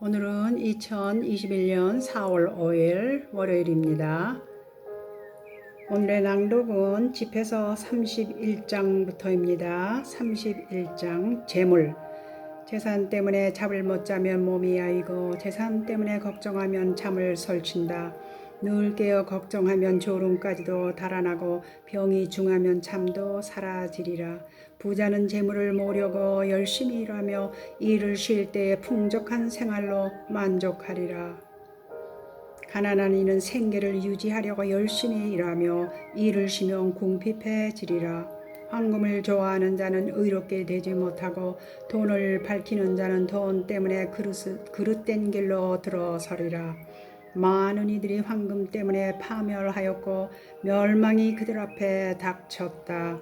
오늘은 2021년 4월 5일 월요일입니다. 오늘의 낭독은 집에서 31장부터입니다. 31장 재물 재산 때문에 잠을 못 자면 몸이 야이고 재산 때문에 걱정하면 잠을 설친다. 늘 깨어 걱정하면 졸음까지도 달아나고 병이 중하면 잠도 사라지리라. 부자는 재물을 모으려고 열심히 일하며 일을 쉴 때에 풍족한 생활로 만족하리라. 가난한 이는 생계를 유지하려고 열심히 일하며 일을 쉬면 궁핍해지리라. 황금을 좋아하는 자는 의롭게 되지 못하고 돈을 밝히는 자는 돈 때문에 그릇, 그릇된 길로 들어서리라. 많은 이들이 황금 때문에 파멸하였고 멸망이 그들 앞에 닥쳤다.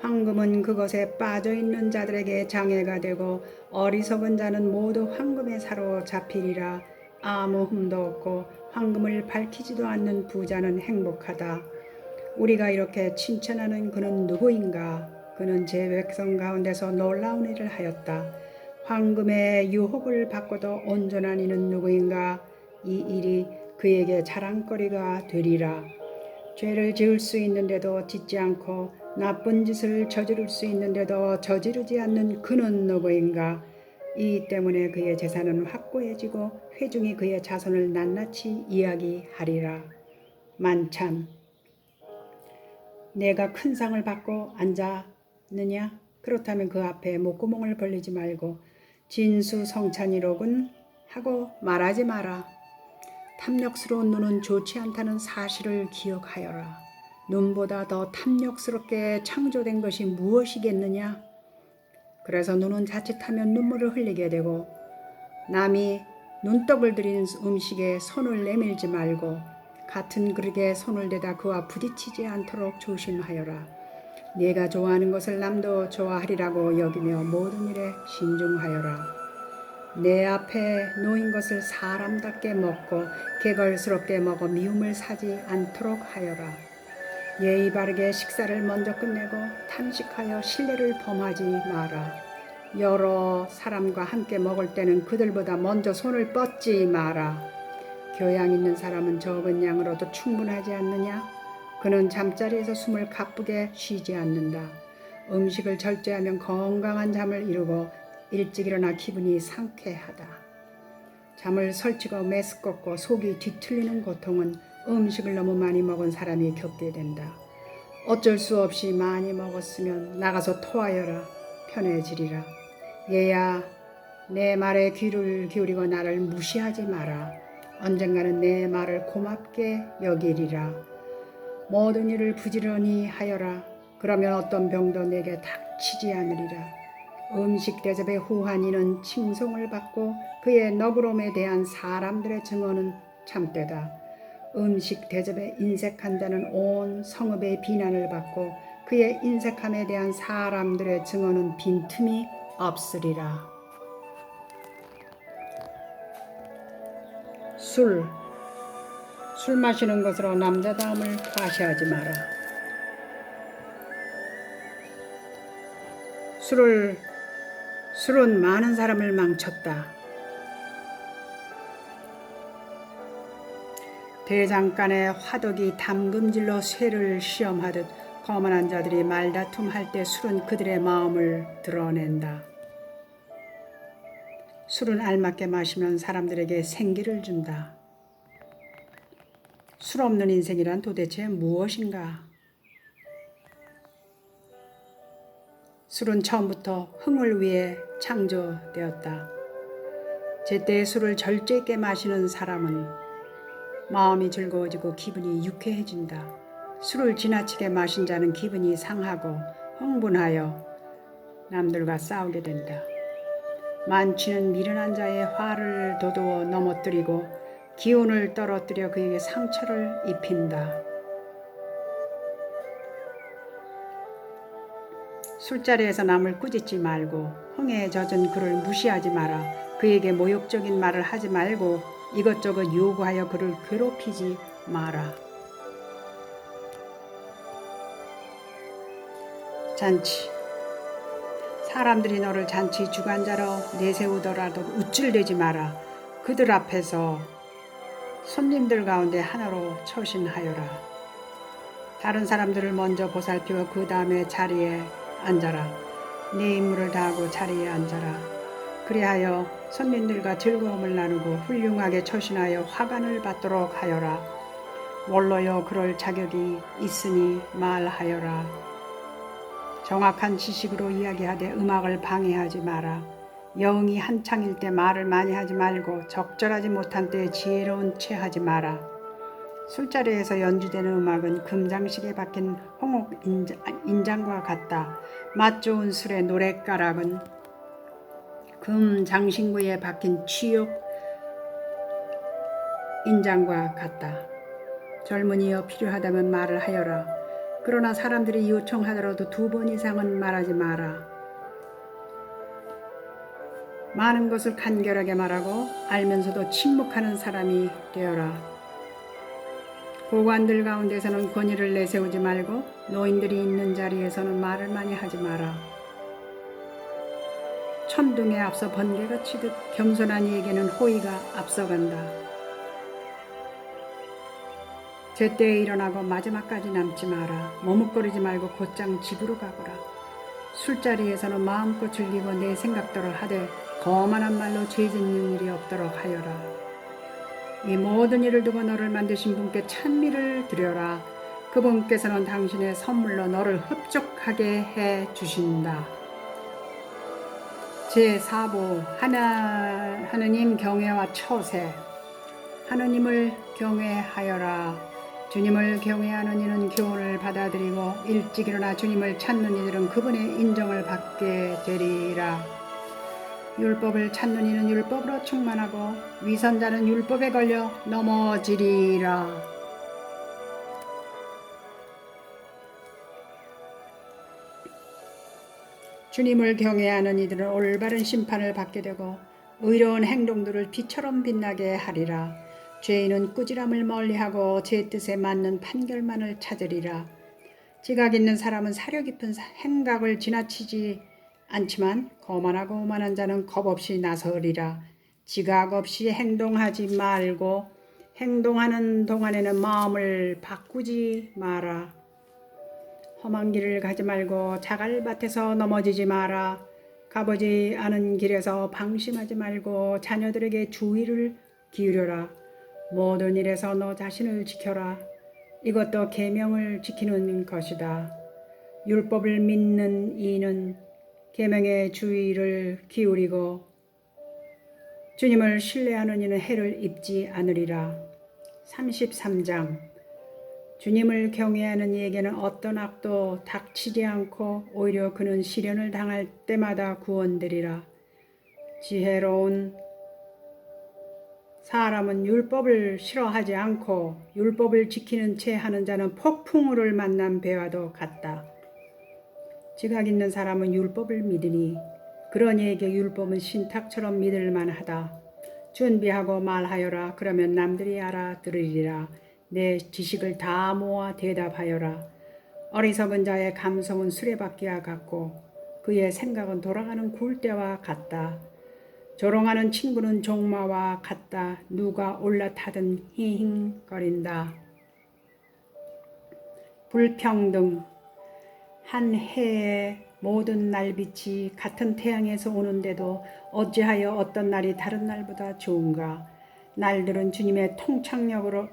황금은 그것에 빠져 있는 자들에게 장애가 되고 어리석은 자는 모두 황금에 사로잡히리라. 아무 흠도 없고 황금을 밝히지도 않는 부자는 행복하다. 우리가 이렇게 칭찬하는 그는 누구인가? 그는 제 백성 가운데서 놀라운 일을 하였다. 황금의 유혹을 받고도 온전한 이는 누구인가? 이 일이 그에게 자랑거리가 되리라. 죄를 지을 수 있는데도 짓지 않고 나쁜 짓을 저지를 수 있는데도 저지르지 않는 그는 누구인가? 이 때문에 그의 재산은 확고해지고 회중이 그의 자손을 낱낱이 이야기하리라. 만찬 내가 큰 상을 받고 앉았느냐? 그렇다면 그 앞에 목구멍을 벌리지 말고 진수 성찬이로군 하고 말하지 마라. 탐욕스러운 눈은 좋지 않다는 사실을 기억하여라. 눈보다 더 탐욕스럽게 창조된 것이 무엇이겠느냐? 그래서 눈은 자칫하면 눈물을 흘리게 되고 남이 눈떡을 들인 음식에 손을 내밀지 말고 같은 그릇에 손을 대다 그와 부딪히지 않도록 조심하여라. 내가 좋아하는 것을 남도 좋아하리라고 여기며 모든 일에 신중하여라. 내 앞에 놓인 것을 사람답게 먹고 개걸스럽게 먹어 미움을 사지 않도록 하여라. 예의 바르게 식사를 먼저 끝내고 탐식하여 신뢰를 범하지 마라. 여러 사람과 함께 먹을 때는 그들보다 먼저 손을 뻗지 마라. 교양 있는 사람은 적은 양으로도 충분하지 않느냐? 그는 잠자리에서 숨을 가쁘게 쉬지 않는다. 음식을 절제하면 건강한 잠을 이루고 일찍 일어나 기분이 상쾌하다. 잠을 설치고 메스껍고 속이 뒤틀리는 고통은 음식을 너무 많이 먹은 사람이 겪게 된다. 어쩔 수 없이 많이 먹었으면 나가서 토하여라 편해지리라. 얘야 내 말에 귀를 기울이고 나를 무시하지 마라. 언젠가는 내 말을 고맙게 여기리라. 모든 일을 부지런히 하여라. 그러면 어떤 병도 내게 닥치지 않으리라. 음식 대접에 후한 이는 칭송을 받고 그의 너그러움에 대한 사람들의 증언은 참되다. 음식 대접에 인색한다는 온 성읍의 비난을 받고 그의 인색함에 대한 사람들의 증언은 빈틈이 없으리라. 술. 술 마시는 것으로 남자다움을 과시하지 마라. 술을 술은 많은 사람을 망쳤다. 대장간의 화덕이 담금질로 쇠를 시험하듯 거만한 자들이 말다툼할 때 술은 그들의 마음을 드러낸다. 술은 알맞게 마시면 사람들에게 생기를 준다. 술 없는 인생이란 도대체 무엇인가? 술은 처음부터 흥을 위해 창조되었다. 제때 술을 절제 있게 마시는 사람은 마음이 즐거워지고 기분이 유쾌해진다. 술을 지나치게 마신 자는 기분이 상하고 흥분하여 남들과 싸우게 된다. 만취는 미련한 자의 화를 도두어 넘어뜨리고 기운을 떨어뜨려 그에게 상처를 입힌다. 술자리에서 남을 꾸짖지 말고 흥에 젖은 그를 무시하지 마라. 그에게 모욕적인 말을 하지 말고 이것저것 요구하여 그를 괴롭히지 마라. 잔치 사람들이 너를 잔치 주관자로 내세우더라도 우쭐대지 마라. 그들 앞에서 손님들 가운데 하나로 처신하여라. 다른 사람들을 먼저 보살피고 그 다음에 자리에 앉아라. 네 임무를 다하고 자리에 앉아라. 그리하여 손님들과 즐거움을 나누고 훌륭하게 처신하여 화관을 받도록 하여라. 원로여 그럴 자격이 있으니 말하여라. 정확한 지식으로 이야기하되 음악을 방해하지 마라. 여흥이 한창일 때 말을 많이 하지 말고 적절하지 못한 때에 지혜로운 채 하지 마라. 술자리에서 연주되는 음악은 금장식에 박힌 홍옥 인자- 인장 과 같다. 맛 좋은 술의 노랫가락은 금 장신구에 박힌 취욕 인장과 같다. 젊은이여 필요하다면 말을 하여라. 그러나 사람들이 요청하더라도 두 번 이상은 말하지 마라. 많은 것을 간결하게 말하고 알면서도 침묵하는 사람이 되어라. 고관들 가운데서는 권위를 내세우지 말고 노인들이 있는 자리에서는 말을 많이 하지 마라. 천둥에 앞서 번개가 치듯 겸손한 이에게는 호의가 앞서간다. 제때에 일어나고 마지막까지 남지 마라. 머뭇거리지 말고 곧장 집으로 가거라. 술자리에서는 마음껏 즐기고 내 생각대로 하되 거만한 말로 죄 짓는 일이 없도록 하여라. 이 모든 일을 두고 너를 만드신 분께 찬미를 드려라. 그분께서는 당신의 선물로 너를 흡족하게 해 주신다. 제4부 하나 하느님 경외와 처세 하느님을 경외하여라. 주님을 경외하는 이는 교훈을 받아들이고 일찍 일어나 주님을 찾는 이들은 그분의 인정을 받게 되리라. 율법을 찾는 이는 율법으로 충만하고 위선자는 율법에 걸려 넘어지리라. 주님을 경외하는 이들은 올바른 심판을 받게 되고 의로운 행동들을 빛처럼 빛나게 하리라. 죄인은 꾸지람을 멀리하고 제 뜻에 맞는 판결만을 찾으리라. 지각 있는 사람은 사려 깊은 행각을 지나치지 않지만 거만하고 오만한 자는 겁 없이 나서리라. 지각 없이 행동하지 말고 행동하는 동안에는 마음을 바꾸지 마라. 험한 길을 가지 말고 자갈밭에서 넘어지지 마라. 가보지 않은 길에서 방심하지 말고 자녀들에게 주의를 기울여라. 모든 일에서 너 자신을 지켜라. 이것도 계명을 지키는 것이다. 율법을 믿는 이는 계명의 주의를 기울이고 주님을 신뢰하는 이는 해를 입지 않으리라. 33장 주님을 경외하는 이에게는 어떤 악도 닥치지 않고 오히려 그는 시련을 당할 때마다 구원되리라. 지혜로운 사람은 율법을 싫어하지 않고 율법을 지키는 채 하는 자는 폭풍우를 만난 배와도 같다. 지각 있는 사람은 율법을 믿으니 그런 이에게 율법은 신탁처럼 믿을 만하다. 준비하고 말하여라. 그러면 남들이 알아들으리라. 내 지식을 다 모아 대답하여라. 어리석은 자의 감성은 수레바퀴와 같고 그의 생각은 돌아가는 굴대와 같다. 조롱하는 친구는 종마와 같다. 누가 올라타든 힝힝거린다. 불평등 한 해의 모든 날빛이 같은 태양에서 오는데도 어찌하여 어떤 날이 다른 날보다 좋은가? 날들은 주님의 통창력으로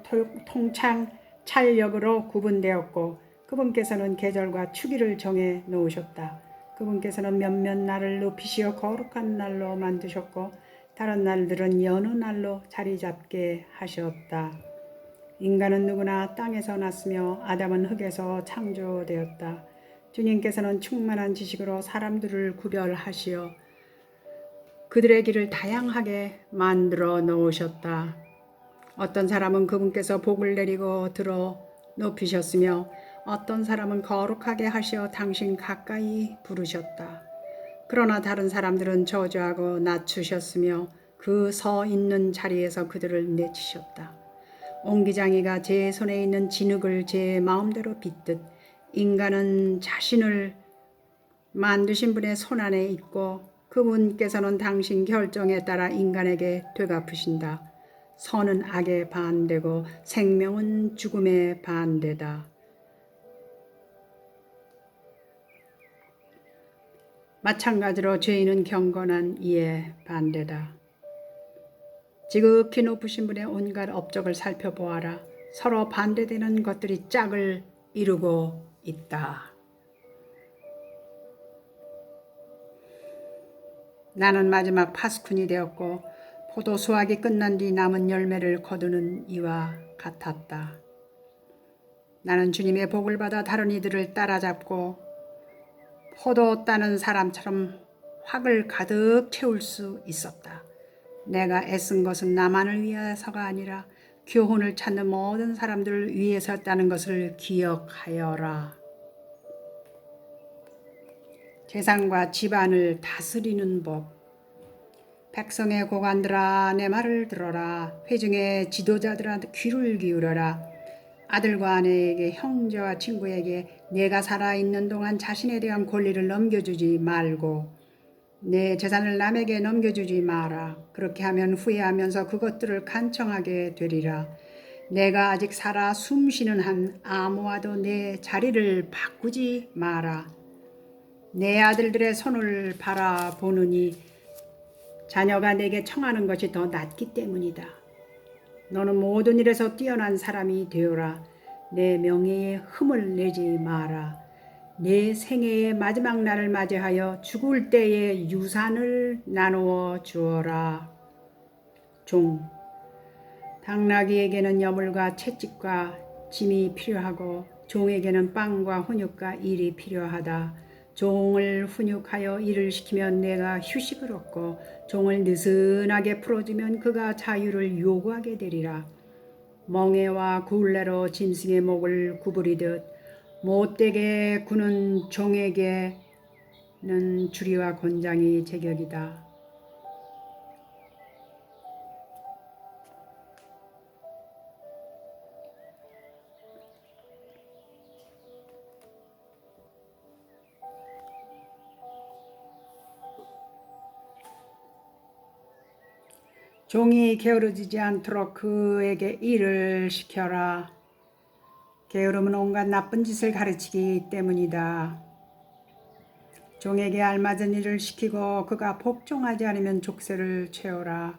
통창 찰력으로 구분되었고 그분께서는 계절과 추기를 정해 놓으셨다. 그분께서는 몇몇 날을 높이시어 거룩한 날로 만드셨고 다른 날들은 여느 날로 자리 잡게 하셨다. 인간은 누구나 땅에서 났으며 아담은 흙에서 창조되었다. 주님께서는 충만한 지식으로 사람들을 구별하시어 그들의 길을 다양하게 만들어 놓으셨다. 어떤 사람은 그분께서 복을 내리고 들어 높이셨으며 어떤 사람은 거룩하게 하시어 당신 가까이 부르셨다. 그러나 다른 사람들은 저주하고 낮추셨으며 그 서 있는 자리에서 그들을 내치셨다. 옹기장이가 제 손에 있는 진흙을 제 마음대로 빚듯 인간은 자신을 만드신 분의 손 안에 있고 그분께서는 당신 결정에 따라 인간에게 되갚으신다. 선은 악에 반대고 생명은 죽음에 반대다. 마찬가지로 죄인은 경건한 이에 반대다. 지극히 높으신 분의 온갖 업적을 살펴보아라. 서로 반대되는 것들이 짝을 이루고 있다. 나는 마지막 파스쿤이 되었고 포도 수확이 끝난 뒤 남은 열매를 거두는 이와 같았다. 나는 주님의 복을 받아 다른 이들을 따라잡고 포도 따는 사람처럼 확을 가득 채울 수 있었다. 내가 애쓴 것은 나만을 위해서가 아니라 교훈을 찾는 모든 사람들을 위해서였다는 것을 기억하여라. 재산과 집안을 다스리는 법. 백성의 고관들아 내 말을 들어라. 회중의 지도자들한테 귀를 기울여라. 아들과 아내에게 형제와 친구에게 내가 살아있는 동안 자신에 대한 권리를 넘겨주지 말고 내 재산을 남에게 넘겨주지 마라. 그렇게 하면 후회하면서 그것들을 간청하게 되리라. 내가 아직 살아 숨쉬는 한 아무와도 내 자리를 바꾸지 마라. 내 아들들의 손을 바라보느니 자녀가 내게 청하는 것이 더 낫기 때문이다. 너는 모든 일에서 뛰어난 사람이 되어라. 내 명예에 흠을 내지 마라. 내 생애의 마지막 날을 맞이하여 죽을 때의 유산을 나누어 주어라. 종 당나귀에게는 여물과 채찍과 짐이 필요하고 종에게는 빵과 훈육과 일이 필요하다. 종을 훈육하여 일을 시키면 내가 휴식을 얻고 종을 느슨하게 풀어주면 그가 자유를 요구하게 되리라. 멍에와 굴레로 짐승의 목을 구부리듯 못되게 구는 종에게는 주리와 권장이 제격이다. 종이 게으르지지 않도록 그에게 일을 시켜라. 게으름은 온갖 나쁜 짓을 가르치기 때문이다. 종에게 알맞은 일을 시키고 그가 복종하지 않으면 족쇄를 채워라.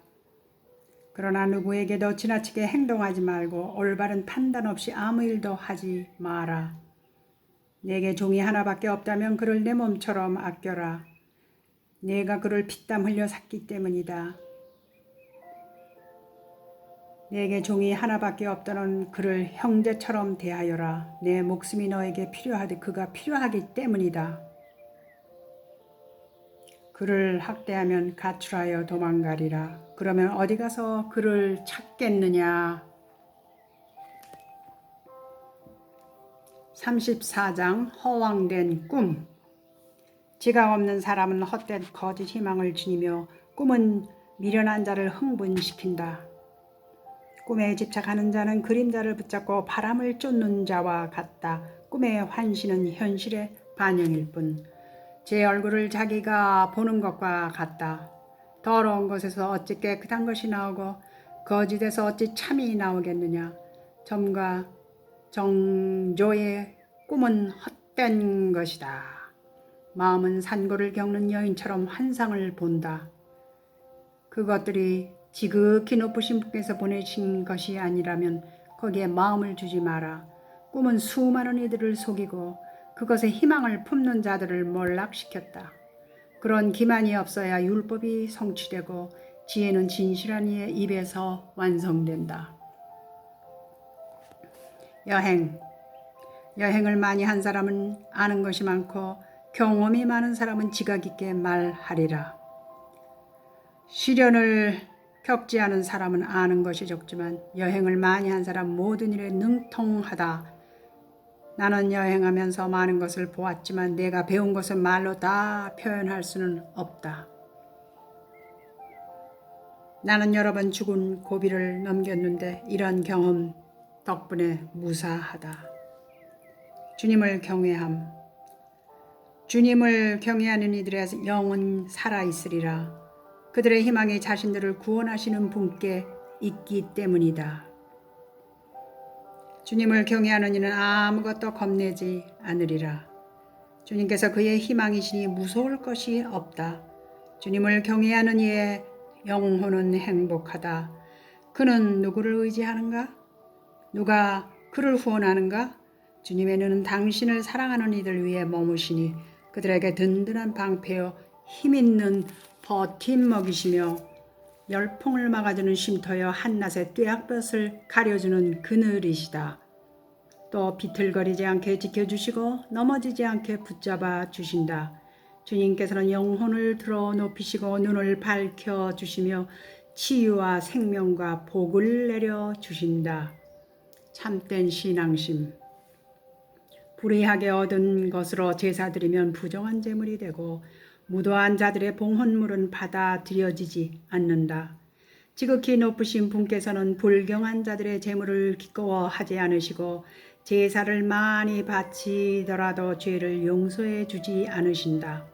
그러나 누구에게도 지나치게 행동하지 말고 올바른 판단 없이 아무 일도 하지 마라. 내게 종이 하나밖에 없다면 그를 내 몸처럼 아껴라. 내가 그를 피땀 흘려 샀기 때문이다. 내게 종이 하나밖에 없다는 그를 형제처럼 대하여라. 내 목숨이 너에게 필요하되 그가 필요하기 때문이다. 그를 학대하면 가출하여 도망가리라. 그러면 어디 가서 그를 찾겠느냐? 34장 허황된 꿈 지각 없는 사람은 헛된 거짓 희망을 지니며 꿈은 미련한 자를 흥분시킨다. 꿈에 집착하는 자는 그림자를 붙잡고 바람을 쫓는 자와 같다. 꿈의 환시는 현실의 반영일 뿐. 제 얼굴을 자기가 보는 것과 같다. 더러운 것에서 어찌 깨끗한 것이 나오고 거짓에서 어찌 참이 나오겠느냐. 점과 정조의 꿈은 헛된 것이다. 마음은 산고를 겪는 여인처럼 환상을 본다. 그것들이 지극히 높으신 분께서 보내신 것이 아니라면 거기에 마음을 주지 마라. 꿈은 수많은 이들을 속이고 그것에 희망을 품는 자들을 몰락시켰다. 그런 기만이 없어야 율법이 성취되고 지혜는 진실한 이의 입에서 완성된다. 여행. 여행을 많이 한 사람은 아는 것이 많고 경험이 많은 사람은 지각 있게 말하리라. 시련을 겪지 않은 사람은 아는 것이 적지만 여행을 많이 한 사람 모든 일에 능통하다. 나는 여행하면서 많은 것을 보았지만 내가 배운 것은 말로 다 표현할 수는 없다. 나는 여러 번 죽은 고비를 넘겼는데 이런 경험 덕분에 무사하다. 주님을 경외함. 주님을 경외하는 이들의 영은 살아 있으리라. 그들의 희망이 자신들을 구원하시는 분께 있기 때문이다. 주님을 경외하는 이는 아무것도 겁내지 않으리라. 주님께서 그의 희망이시니 무서울 것이 없다. 주님을 경외하는 이의 영혼은 행복하다. 그는 누구를 의지하는가? 누가 그를 후원하는가? 주님의 눈은 당신을 사랑하는 이들 위에 머무시니 그들에게 든든한 방패요 힘 있는 버팀 먹이시며 열풍을 막아주는 쉼터여 한낮의 뙤약볕을 가려주는 그늘이시다. 또 비틀거리지 않게 지켜주시고 넘어지지 않게 붙잡아 주신다. 주님께서는 영혼을 들어 높이시고 눈을 밝혀 주시며 치유와 생명과 복을 내려 주신다. 참된 신앙심. 불의하게 얻은 것으로 제사드리면 부정한 제물이 되고 무도한 자들의 봉헌물은 받아들여지지 않는다. 지극히 높으신 분께서는 불경한 자들의 제물을 기꺼워하지 않으시고 제사를 많이 바치더라도 죄를 용서해 주지 않으신다.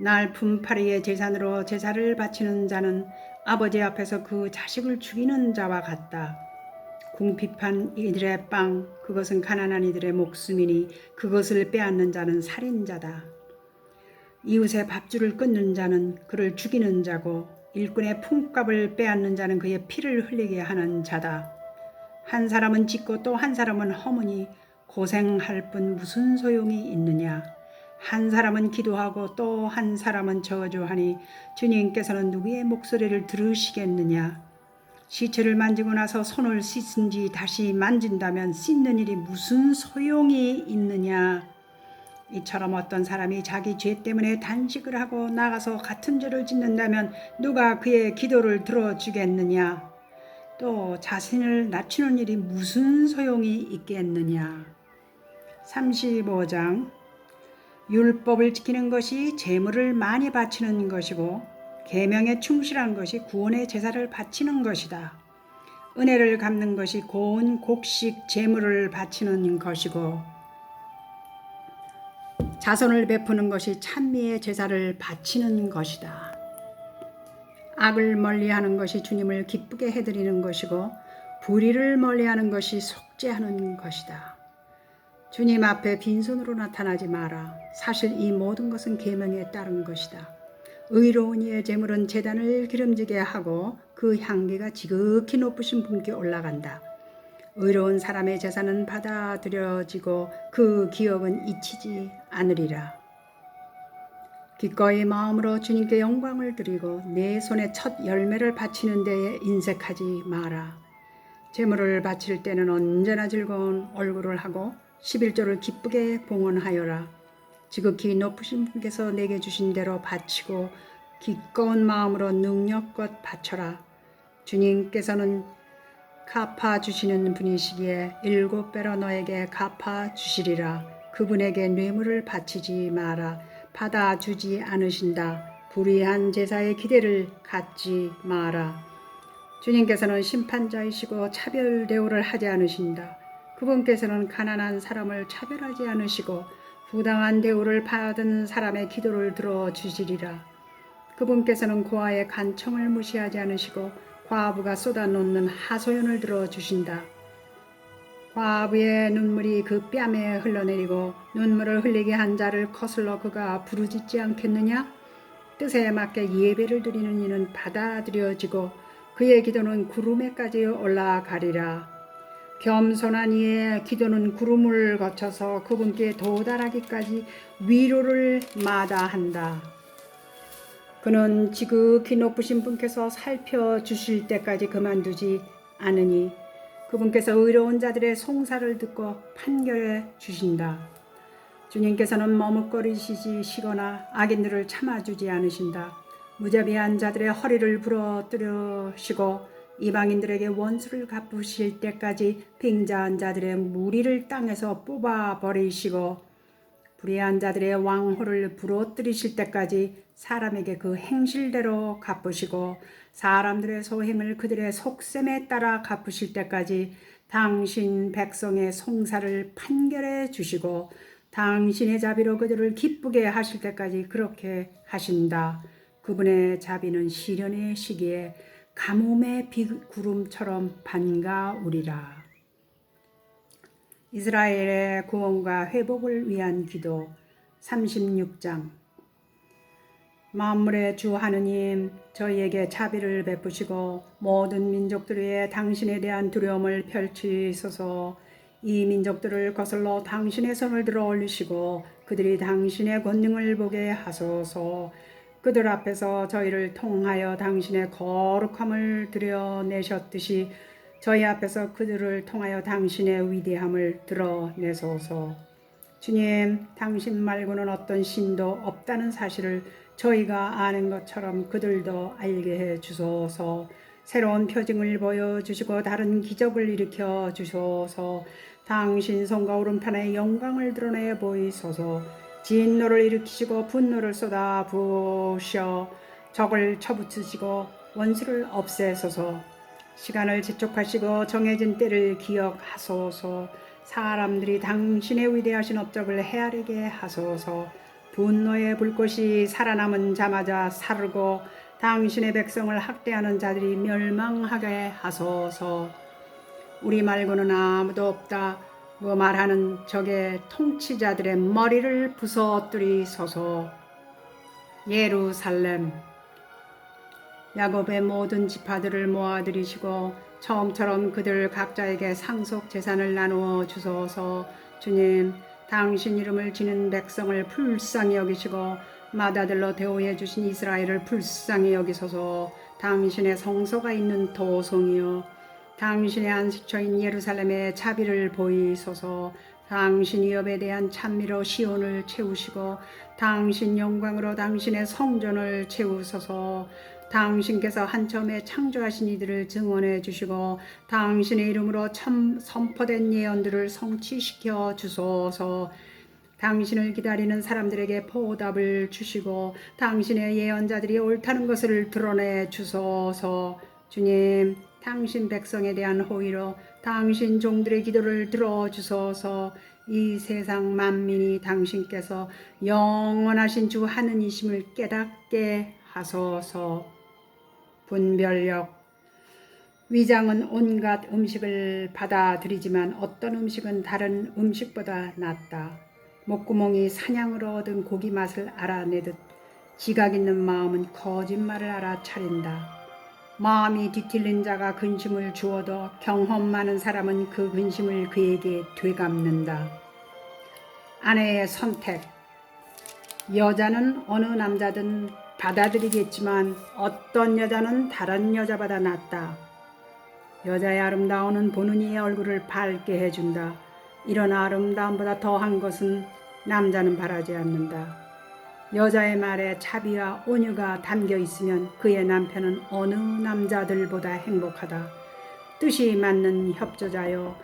날품 파리의 재산으로 제사를 바치는 자는 아버지 앞에서 그 자식을 죽이는 자와 같다. 궁핍한 이들의 빵, 그것은 가난한 이들의 목숨이니 그것을 빼앗는 자는 살인자다. 이웃의 밥줄을 끊는 자는 그를 죽이는 자고 일꾼의 품값을 빼앗는 자는 그의 피를 흘리게 하는 자다. 한 사람은 짓고 또 한 사람은 허무니 고생할 뿐 무슨 소용이 있느냐. 한 사람은 기도하고 또 한 사람은 저주하니 주님께서는 누구의 목소리를 들으시겠느냐. 시체를 만지고 나서 손을 씻은 지 다시 만진다면 씻는 일이 무슨 소용이 있느냐. 이처럼 어떤 사람이 자기 죄 때문에 단식을 하고 나가서 같은 죄를 짓는다면 누가 그의 기도를 들어주겠느냐? 또 자신을 낮추는 일이 무슨 소용이 있겠느냐? 35장 율법을 지키는 것이 재물을 많이 바치는 것이고 계명에 충실한 것이 구원의 제사를 바치는 것이다. 은혜를 갚는 것이 고운 곡식 재물을 바치는 것이고 자선을 베푸는 것이 찬미의 제사를 바치는 것이다. 악을 멀리하는 것이 주님을 기쁘게 해드리는 것이고 불의를 멀리하는 것이 속죄하는 것이다. 주님 앞에 빈손으로 나타나지 마라. 사실 이 모든 것은 계명에 따른 것이다. 의로운 이의 제물은 재단을 기름지게 하고 그 향기가 지극히 높으신 분께 올라간다. 의로운 사람의 재산은 받아들여지고 그 기업은 잊히지 않으리라. 기꺼이 마음으로 주님께 영광을 드리고 내 손에 첫 열매를 바치는 데에 인색하지 마라. 재물을 바칠 때는 언제나 즐거운 얼굴을 하고 11조를 기쁘게 봉헌하여라. 지극히 높으신 분께서 내게 주신 대로 바치고 기꺼운 마음으로 능력껏 바쳐라. 주님께서는 갚아 주시는 분이시기에 일곱 배로 너에게 갚아 주시리라. 그분에게 뇌물을 바치지 마라. 받아 주지 않으신다. 불의한 제사의 기대를 갖지 마라. 주님께서는 심판자이시고 차별 대우를 하지 않으신다. 그분께서는 가난한 사람을 차별하지 않으시고 부당한 대우를 받은 사람의 기도를 들어 주시리라. 그분께서는 고아의 간청을 무시하지 않으시고 과부가 쏟아놓는 하소연을 들어주신다. 과부의 눈물이 그 뺨에 흘러내리고 눈물을 흘리게 한 자를 거슬러 그가 부르짖지 않겠느냐? 뜻에 맞게 예배를 드리는 이는 받아들여지고 그의 기도는 구름에까지 올라가리라. 겸손한 이의 기도는 구름을 거쳐서 그분께 도달하기까지 위로를 마다한다. 그는 지극히 높으신 분께서 살펴주실 때까지 그만두지 않으니 그분께서 의로운 자들의 송사를 듣고 판결해 주신다. 주님께서는 머뭇거리시거나 악인들을 참아주지 않으신다. 무자비한 자들의 허리를 부러뜨려시고 이방인들에게 원수를 갚으실 때까지 빙자한 자들의 무리를 땅에서 뽑아버리시고 불의한 자들의 왕호를 부러뜨리실 때까지 사람에게 그 행실대로 갚으시고 사람들의 소행을 그들의 속셈에 따라 갚으실 때까지 당신 백성의 송사를 판결해 주시고 당신의 자비로 그들을 기쁘게 하실 때까지 그렇게 하신다. 그분의 자비는 시련의 시기에 가뭄의 비구름처럼 반가우리라. 이스라엘의 구원과 회복을 위한 기도 36장. 만물의 주 하느님 저희에게 자비를 베푸시고 모든 민족들 위에 당신에 대한 두려움을 펼치소서. 이 민족들을 거슬러 당신의 손을 들어 올리시고 그들이 당신의 권능을 보게 하소서. 그들 앞에서 저희를 통하여 당신의 거룩함을 드러내셨듯이 저희 앞에서 그들을 통하여 당신의 위대함을 드러내소서. 주님, 당신 말고는 어떤 신도 없다는 사실을 저희가 아는 것처럼 그들도 알게 해 주소서. 새로운 표징을 보여 주시고 다른 기적을 일으켜 주소서. 당신 손과 오른편의 영광을 드러내 보이소서. 진노를 일으키시고 분노를 쏟아 부으셔 적을 쳐붙이시고 원수를 없애소서. 시간을 지촉하시고 정해진 때를 기억하소서. 사람들이 당신의 위대하신 업적을 헤아리게 하소서. 분노의 불꽃이 살아남은 자마자 사르고 당신의 백성을 학대하는 자들이 멸망하게 하소서. 우리 말고는 아무도 없다. 그 말하는 적의 통치자들의 머리를 부서뜨리소서. 예루살렘 야곱의 모든 지파들을 모아들이시고 처음처럼 그들 각자에게 상속 재산을 나누어 주소서. 주님 당신 이름을 지는 백성을 불쌍히 여기시고 마다들로 대우해 주신 이스라엘을 불쌍히 여기소서. 당신의 성소가 있는 도성이요. 당신의 안식처인 예루살렘에 자비를 보이소서. 당신 위협에 대한 찬미로 시온을 채우시고 당신 영광으로 당신의 성전을 채우소서 당신께서 한처음에 창조하신 이들을 증언해 주시고 당신의 이름으로 참 선포된 예언들을 성취시켜 주소서. 당신을 기다리는 사람들에게 보답을 주시고 당신의 예언자들이 옳다는 것을 드러내 주소서. 주님, 당신 백성에 대한 호의로 당신 종들의 기도를 들어 주소서. 이 세상 만민이 당신께서 영원하신 주 하느니심을 깨닫게 하소서. 분별력 위장은 온갖 음식을 받아들이지만 어떤 음식은 다른 음식보다 낫다. 목구멍이 사냥으로 얻은 고기 맛을 알아내듯 지각 있는 마음은 거짓말을 알아차린다. 마음이 뒤틀린 자가 근심을 주어도 경험 많은 사람은 그 근심을 그에게 되갚는다. 아내의 선택. 여자는 어느 남자든 받아들이겠지만 어떤 여자는 다른 여자보다 낫다. 여자의 아름다움은 보는 이의 얼굴을 밝게 해준다. 이런 아름다움보다 더한 것은 남자는 바라지 않는다. 여자의 말에 자비와 온유가 담겨 있으면 그의 남편은 어느 남자들보다 행복하다. 뜻이 맞는 협조자요.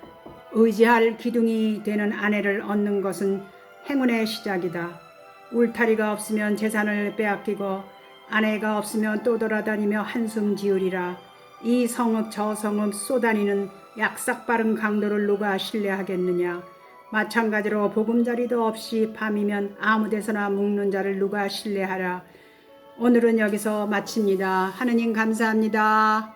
의지할 기둥이 되는 아내를 얻는 것은 행운의 시작이다. 울타리가 없으면 재산을 빼앗기고 아내가 없으면 또 돌아다니며 한숨 지으리라. 이 성읍 저 성읍 쏘다니는 약삭빠른 강도를 누가 신뢰하겠느냐. 마찬가지로 보금자리도 없이 밤이면 아무 데서나 묵는 자를 누가 신뢰하라. 오늘은 여기서 마칩니다. 하느님 감사합니다.